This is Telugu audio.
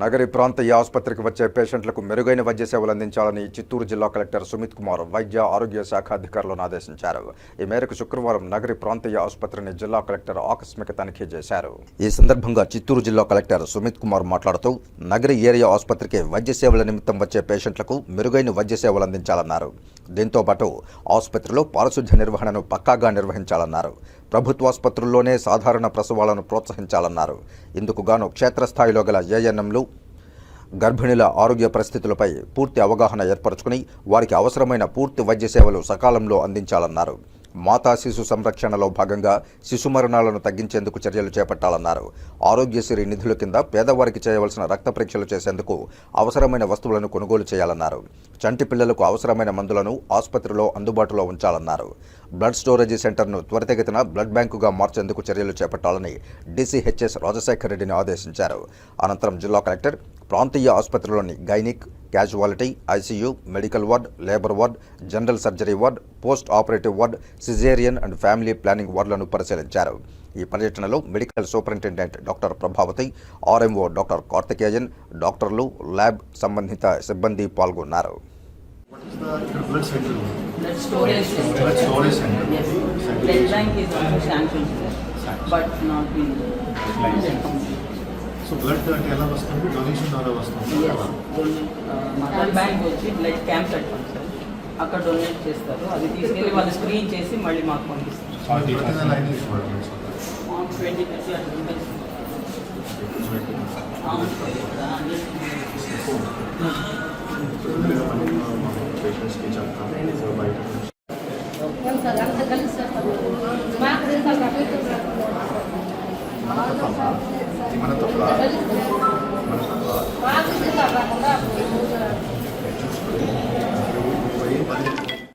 నగరి ప్రాంతీయ ఆసుపత్రికి వచ్చే పేషెంట్లకు మెరుగైన వైద్య సేవలు అందించాలని చిత్తూరు జిల్లా కలెక్టర్ సుమిత్ కుమార్ వైద్య ఆరోగ్య శాఖ అధికారులను ఆదేశించారు. ఈ మేరకు శుక్రవారం నగరి ప్రాంతీయ ఆసుపత్రిని జిల్లా కలెక్టర్ ఆకస్మిక తనిఖీ చేశారు. ఈ సందర్భంగా చిత్తూరు జిల్లా కలెక్టర్ సుమిత్ కుమార్ మాట్లాడుతూ నగరి ఏరియా ఆసుపత్రికి వైద్య సేవల నిమిత్తం వచ్చే పేషెంట్లకు మెరుగైన వైద్య సేవలు అందించాలన్నారు. దీంతో పాటు ఆసుపత్రిలో పారిశుధ్య నిర్వహణను పక్కాగా నిర్వహించాలన్నారు. ప్రభుత్వాసుపత్రుల్లోనే సాధారణ ప్రసవాలను ప్రోత్సహించాలన్నారు. ఇందుకు గాను క్షేత్రస్థాయిలో గల ఏఎన్ఎంలు గర్భిణుల ఆరోగ్య పరిస్థితులపై పూర్తి అవగాహన ఏర్పరచుకుని వారికి అవసరమైన పూర్తి వైద్య సేవలు సకాలంలో అందించాలన్నారు. మాతా శిశు సంరక్షణలో భాగంగా శిశు మరణాలను తగ్గించేందుకు చర్యలు చేపట్టాలన్నారు. ఆరోగ్యశ్రీ నిధుల కింద పేదవారికి చేయవలసిన రక్త పరీక్షలు చేసేందుకు అవసరమైన వస్తువులను కొనుగోలు చేయాలన్నారు. చంటి పిల్లలకు అవసరమైన మందులను ఆసుపత్రిలో అందుబాటులో ఉంచాలన్నారు. బ్లడ్ స్టోరేజీ సెంటర్ను త్వరితగతిన బ్లడ్ బ్యాంకుగా మార్చేందుకు చర్యలు చేపట్టాలని డీసీహెచ్ఎస్ రాజశేఖర రెడ్డిని ఆదేశించారు. అనంతరం జిల్లా కలెక్టర్ ప్రాంతీయ ఆసుపత్రిలోని gynic casualty ICU medical ward labour ward general surgery ward post operative ward caesarean and family planning వార్డులను పరిశీలించారు. ఈ పర్యటనలో medical superintendent doctor Prabhavati RMO doctor Karthikeyan డాక్టర్లు ల్యాబ్ సంబంధిత సిబ్బంది పాల్గొన్నారు. Blood bank is also sanctioned, but not in the. So blood అంటే ఎలా వస్తుంది? డొనేషన్ ద్వారా వస్తుంది. బ్యాంక్ వచ్చి బ్లడ్ క్యాంప్ పెడతాం సార్. అక్కడ డొనేట్ చేస్తారు. అది తీసుకెళ్ళి వాళ్ళు స్క్రీన్ చేసి మళ్ళీ మాకు పంపిస్తారు. ట్వంటీ థర్టీ అట్లా బయట semana eu tô lá.